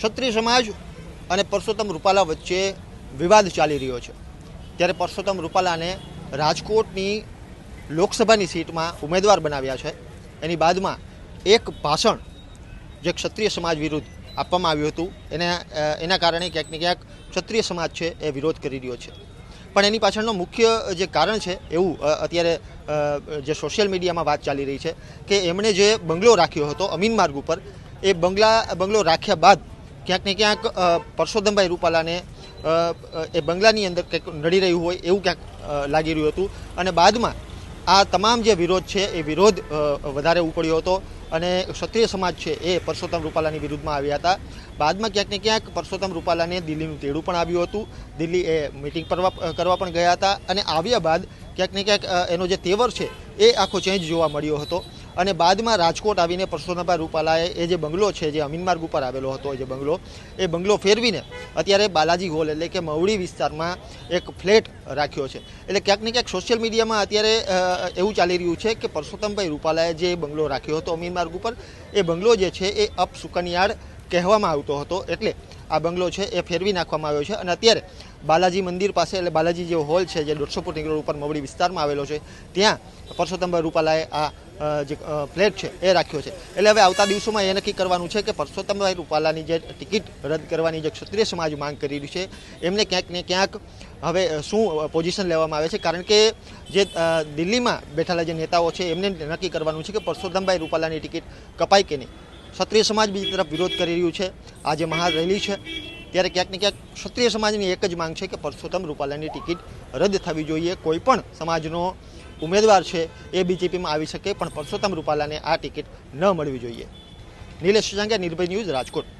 ક્ષત્રિય સમાજ અને પરસોત્તમ રૂપાલા વચ્ચે વિવાદ ચાલી રહ્યો છે. ત્યારે પરસોત્તમ રૂપાલાને રાજકોટની લોકસભાની સીટમાં ઉમેદવાર બનાવ્યા છે. એની બાદમાં એક ભાષણ જે ક્ષત્રિય સમાજ વિરુદ્ધ આપવામાં આવ્યું હતું, એને એના કારણે ક્યાંક ને ક્યાંક ક્ષત્રિય સમાજ છે એ વિરોધ કરી રહ્યો છે. પણ એની પાછળનો મુખ્ય જે કારણ છે એવું અત્યારે જે સોશિયલ મીડિયામાં વાત ચાલી રહી છે કે એમણે જે બંગલો રાખ્યો હતો અમીન માર્ગ ઉપર, એ બંગલા, બંગલો રાખ્યા બાદ ક્યાંક ને ક્યાંક પરસોદમભાઈ રૂપાલાને એ બંગલાની અંદર કંઈક નડી રહ્યું હોય એવું ક્યાંક લાગી રહ્યું હતું. અને બાદમાં આ તમામ જે વિરોધ છે એ વિરોધ વધારે ઉપડ્યો હતો અને ક્ષત્રિય સમાજ છે એ પરસોત્તમ રૂપાલાની વિરુદ્ધમાં આવ્યા હતા. બાદમાં ક્યાંક ને ક્યાંક પરસોત્તમ રૂપાલાને દિલ્હીનું તેડું પણ આવ્યું હતું. દિલ્હી એ મિટિંગ કરવા પણ ગયા હતા અને આવ્યા બાદ ક્યાંક ને ક્યાંક એનો જે તેવર છે એ આખો ચેન્જ જોવા મળ્યો હતો. અને બાદમાં રાજકોટ આવીને પરસોત્તમભાઈ રૂપાલાએ એ જે બંગલો છે, જે અમીન માર્ગ ઉપર આવેલો હતો જે બંગલો, એ બંગલો ફેરવીને અત્યારે બાલાજી હોલ એટલે કે મવડી વિસ્તારમાં એક ફ્લેટ રાખ્યો છે. એટલે ક્યાંક ને ક્યાંક સોશિયલ મીડિયામાં અત્યારે એવું ચાલી રહ્યું છે કે પરસોત્તમભાઈ રૂપાલાએ જે બંગલો રાખ્યો હતો અમીન માર્ગ ઉપર, એ બંગલો જે છે એ અપ સુકનયાર્ડ કહેવામાં આવતો હતો. એટલે આ બંગલો છે એ ફેરવી નાખવામાં આવ્યો છે અને અત્યારે બાલાજી મંદિર પાસે એટલે બાલાજી જે હોલ છે, જે દોઢસો ફૂટ રોડ ઉપર મવડી વિસ્તારમાં આવેલો છે, ત્યાં પરસોત્તમભાઈ રૂપાલાએ આ જે ફ્લેટ છે, એ રાખ્યો છે. એટલે હવે આવતા દિવસોમાં એ નક્કી કરવાનું છે કે પરસોત્તમભાઈ રૂપાલાની જે ટિકિટ રદ કરવાની જે ક્ષત્રિય સમાજ માંગ કરી રહ્યું છે, એમને ક્યાંક ને ક્યાંક હવે શું પોઝિશન લેવામાં આવે છે? કારણ કે જે દિલ્હીમાં બેઠેલા જે નેતાઓ છે, એમને નક્કી કરવાનું છે કે પરસોત્તમભાઈ રૂપાલાની ટિકિટ કપાય કે નહીં? ક્ષત્રિય સમાજ બીજી તરફ વિરોધ કરી રહ્યું છે. આજે મહારેલી છે. ત્યારે ક્યાંક ને ક્યાંક ક્ષત્રિય સમાજની એક જ માંગ છે કે પરસોત્તમ રૂપાલાની ટિકિટ રદ થવી જોઈએ. કોઈ પણ સમાજનો ઉમેદવાર છે એ બીજેપીમાં આવી શકે, પણ પરસોત્તમ રૂપાલાને આ ટિકિટ ન મળવી જોઈએ. નિલેશ જાંગિયા નિર્ભય ન્યૂઝ રાજકોટ.